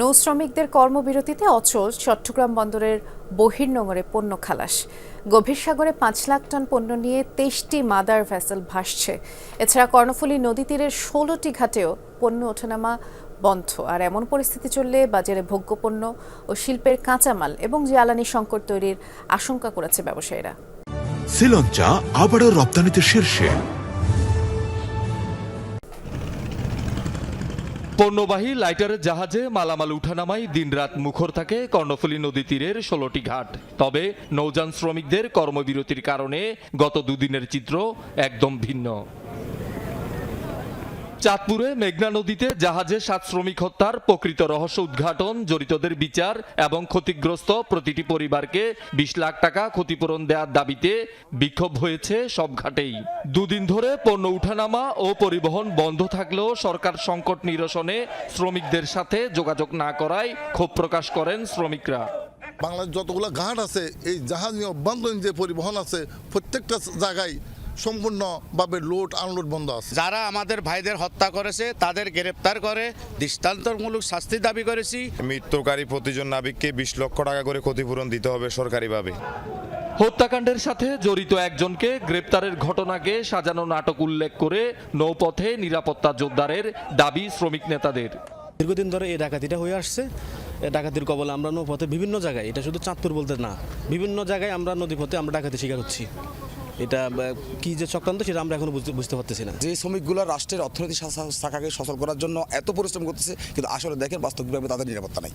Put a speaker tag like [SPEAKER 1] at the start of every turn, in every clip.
[SPEAKER 1] নৌ শ্রমিকদের কর্মবিরতিতে অচল চট্টগ্রাম বন্দরের বহির্নোঙরে পণ্য খালাস। গভীর সাগরে পাঁচ লাখ টন পণ্য নিয়ে তেইশটি মাদার ভেসেল ভাসছে। এছাড়া কর্ণফুলী নদী তীরের ষোলোটি ঘাটেও পণ্য ওঠানামা বন্ধ। আর এমন পরিস্থিতি চললে বাজারে ভোগ্যপণ্য ও শিল্পের কাঁচামাল এবং জ্বালানি সংকট তৈরির আশঙ্কা করেছে ব্যবসায়ীরা।
[SPEAKER 2] শ্রীলঞ্চা আবারও রপ্তানিতে শীর্ষে।
[SPEAKER 3] পণ্যবাহী লাইটারের জাহাজে মালামাল উঠানামায় দিনরাত মুখর থাকে কর্ণফুলী নদী তীরের ষোলোটি ঘাট। তবে নৌযান শ্রমিকদের কর্মবিরতির কারণে গত দুদিনের চিত্র একদম ভিন্ন। চাঁদপুরে মেঘনা নদীতে জাহাজে সাত শ্রমিক হত্যার প্রকৃত রহস্য উদ্ঘাটন, জড়িতদের বিচার এবং ক্ষতিগ্রস্ত প্রতিটি পরিবারকে বিশ লাখ টাকা ক্ষতিপূরণ দেওয়ার দাবিতে বিক্ষোভ হয়েছে সব ঘাটেই। দুদিন ধরে পণ্য উঠানামা ও পরিবহন বন্ধ থাকলেও সরকার সংকট নিরসনে শ্রমিকদের সাথে যোগাযোগ না করায় ক্ষোভ প্রকাশ করেন শ্রমিকরা।
[SPEAKER 4] বাংলাদেশ যতগুলো ঘাট আছে, এই জাহাজ নিয়ে অভ্যন্তরীণ যে পরিবহন আছে, প্রত্যেকটা জায়গায় সম্পূর্ণভাবে লোড আনলোড বন্ধ আছে।
[SPEAKER 5] যারা আমাদের ভাইদের হত্যা করেছে তাদের গ্রেপ্তার করে দৃষ্টান্তমূলক শাস্তি দাবি করেছি।
[SPEAKER 6] মৃত্যুকারী প্রতিজন নাবিককে বিশ লক্ষ টাকা করে ক্ষতিপূরণ দিতে হবে সরকারিভাবে।
[SPEAKER 3] হত্যাকাণ্ডের সাথে জড়িত একজনকে গ্রেপ্তারের ঘটনাকে সাজানো নাটক উল্লেখ করে নৌপথে নিরাপত্তা জোরদারের দাবি শ্রমিক নেতাদের।
[SPEAKER 7] দীর্ঘদিন ধরে এই ডাকাতিটা হয়ে আসছে। এই ডাকাতির কবলে আমরা নৌপথে বিভিন্ন জায়গায় এটা শুধু চাঁদপুর বলতে না বিভিন্ন জায়গায় আমরা নদীপথে আমরা ডাকাতি শিকার হচ্ছি। এটা কি যে চক্রান্ত সেটা আমরা এখনও বুঝতে বুঝতে পারতেছি না।
[SPEAKER 8] যে শ্রমিকগুলো রাষ্ট্রের অর্থনৈতিক শাখাকে সচল করার জন্য এত পরিশ্রম করতেছে কিন্তু আসলে দেখেন বাস্তবিকভাবে তাদের নিরাপত্তা নাই।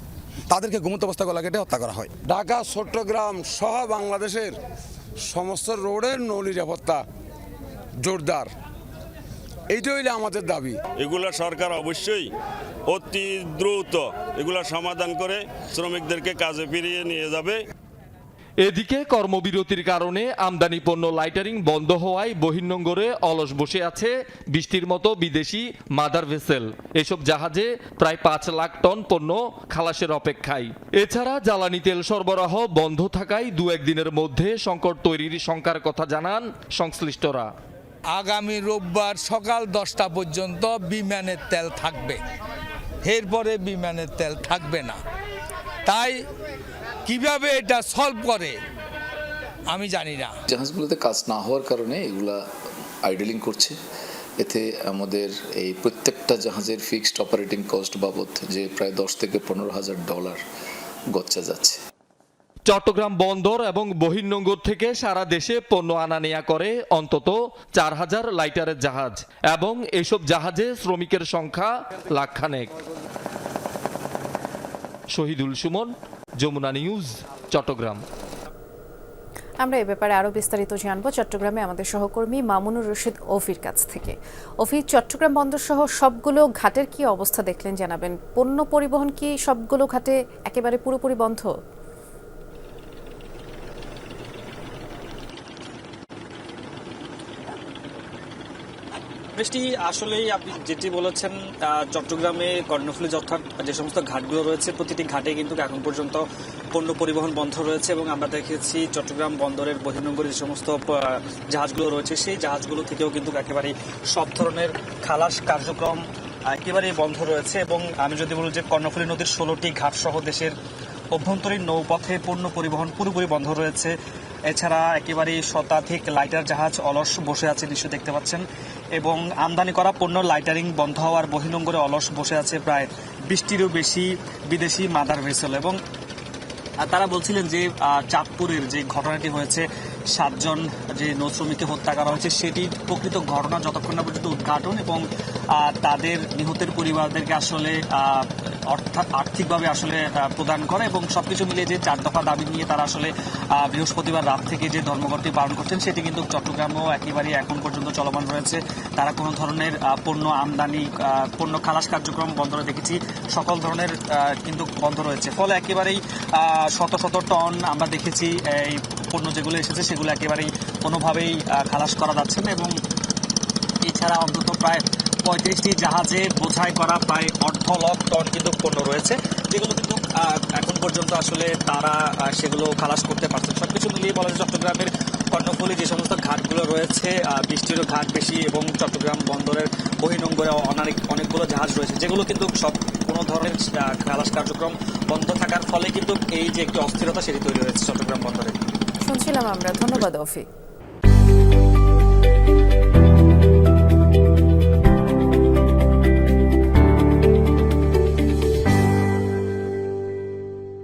[SPEAKER 8] তাদেরকে ঘুমন্ত অবস্থা গলা কেটে হত্যা করা হয়।
[SPEAKER 9] ঢাকা চট্টগ্রাম সহ বাংলাদেশের সমস্ত রোডের নৌ নিরাপত্তা জোরদার। এইটা হইলে আমাদের দাবি।
[SPEAKER 10] এগুলো সরকার অবশ্যই অতি দ্রুত এগুলো সমাধান করে শ্রমিকদেরকে কাজে ফিরিয়ে নিয়ে যাবে।
[SPEAKER 3] এদিকে কর্মবিরতির কারণে আমদানি পণ্য লাইটারিং বন্ধ হওয়ায় বহির্নোঙ্গরে অলস বসে আছে বৃষ্টির মতো বিদেশি মাদার ভেসেল। এসব জাহাজে প্রায় পাঁচ লাখ টন পণ্য খালাসের অপেক্ষায়। এছাড়া জ্বালানি তেল সরবরাহ বন্ধ থাকায় দু একদিনের মধ্যে সংকট তৈরির শঙ্কার কথা জানান সংশ্লিষ্টরা।
[SPEAKER 11] আগামী রোববার সকাল দশটা পর্যন্ত বিমানের তেল থাকবে। এরপরে বিমানের তেল থাকবে না। তাই কীভাবে এটা সলভ করে আমি জানি না।
[SPEAKER 12] জাহাজগুলোতে কাজ না হওয়ার কারণে এগুলা আইডলিং করছে। এতে আমাদের এই প্রত্যেকটা জাহাজের ফিক্সড অপারেটিং কস্ট বাবদ যে প্রায় দশ থেকে পনেরো হাজার ডলার গচ্চা যাচ্ছে।
[SPEAKER 3] চট্টগ্রাম বন্দর এবং বহির্নোঙ্গর থেকে সারা দেশে পণ্য আনা নেয়া করে অন্তত চার হাজার লাইটারের জাহাজ এবং এসব জাহাজে শ্রমিকের সংখ্যা লাখখানেক। শহীদুল সুমন যমুনা নিউজ, চট্টগ্রাম।
[SPEAKER 1] আমরা এ ব্যাপারে আরও বিস্তারিত জানব। চট্টগ্রামে আমাদের সহকর্মী মামুনুর রশিদ অফির কাছ থেকে। অফি চট্টগ্রাম বন্দর সহ সবগুলো ঘাটের কি অবস্থা দেখলেন জানাবেন? পণ্য পরিবহন কি সবগুলো ঘাটে একেবারে পুরোপুরি বন্ধ?
[SPEAKER 13] বৃষ্টি আসলেই আপনি যেটি বলেছেন চট্টগ্রামে কর্ণফুলী অর্থাৎ যে সমস্ত ঘাটগুলো রয়েছে, প্রতিটি ঘাটে কিন্তু এখন পর্যন্ত পণ্য পরিবহন বন্ধ রয়েছে এবং আমরা দেখেছি চট্টগ্রাম বন্দরের বহির্নগরী যে সমস্ত জাহাজগুলো রয়েছে, সেই জাহাজগুলো থেকেও কিন্তু একেবারে সব ধরনের খালাস কার্যক্রম একেবারেই বন্ধ রয়েছে এবং আমি যদি বলি যে কর্ণফুলী নদীর ষোলোটি ঘাট সহ দেশের অভ্যন্তরীণ নৌপথে পণ্য পরিবহন পুরোপুরি বন্ধ রয়েছে। এছাড়া একেবারে শতাধিক লাইটার জাহাজ অলস বসে আছে নিশ্চয় দেখতে পাচ্ছেন। এবং আমদানি করা পণ্য লাইটারিং বন্ধ হওয়ার বহিনঙ্গরে অলস বসে আছে প্রায় বিশটিরও বেশি বিদেশি মাদার ভেসেল। এবং তারা বলছিলেন যে চাঁদপুরের যে ঘটনাটি হয়েছে সাতজন যে নৌ শ্রমিককে হত্যা করা হয়েছে, সেটি প্রকৃত ঘটনা যতক্ষণ না পর্যন্ত উদ্ঘাটন এবং তাদের নিহতের পরিবারদেরকে আসলে অর্থাৎ আর্থিকভাবে আসলে প্রদান করে এবং সবকিছু মিলিয়ে যে চার দফা দাবি নিয়ে তারা আসলে বৃহস্পতিবার রাত থেকে যে ধর্মঘটটি পালন করছেন, সেটি কিন্তু চট্টগ্রামেও একেবারেই এখন পর্যন্ত চলমান রয়েছে। তারা কোনো ধরনের পণ্য আমদানি পণ্য খালাস কার্যক্রম বন্ধ দেখেছি, সকল ধরনের কিন্তু বন্ধ রয়েছে। ফলে একেবারেই শত শত টন আমরা দেখেছি, এই পণ্য যেগুলো এসেছে সেগুলো একেবারেই কোনোভাবেই খালাস করা যাচ্ছে না এবং এছাড়া অন্তত প্রায় পঁয়ত্রিশটি জাহাজে বোঝাই করা প্রায় অর্ধ লক্ষ টন কিন্তু পণ্য রয়েছে, যেগুলো কিন্তু এখন পর্যন্ত আসলে তারা সেগুলো খালাস করতে পারছেন। সবকিছু মিলিয়ে বলা যায় চট্টগ্রামের কর্ণফুলী যে সমস্ত ঘাটগুলো রয়েছে বৃষ্টিরও ঘাট বেশি এবং চট্টগ্রাম বন্দরের বহিনঙ্গরে অনেক অনেকগুলো জাহাজ রয়েছে, যেগুলো কিন্তু সব কোনো ধরনের খালাস কার্যক্রম বন্ধ থাকার ফলে কিন্তু এই যে একটি অস্থিরতা সেটি তৈরি হয়েছে চট্টগ্রাম বন্দরে।
[SPEAKER 1] শুনছিলাম আমরা ধন্যবাদ অফি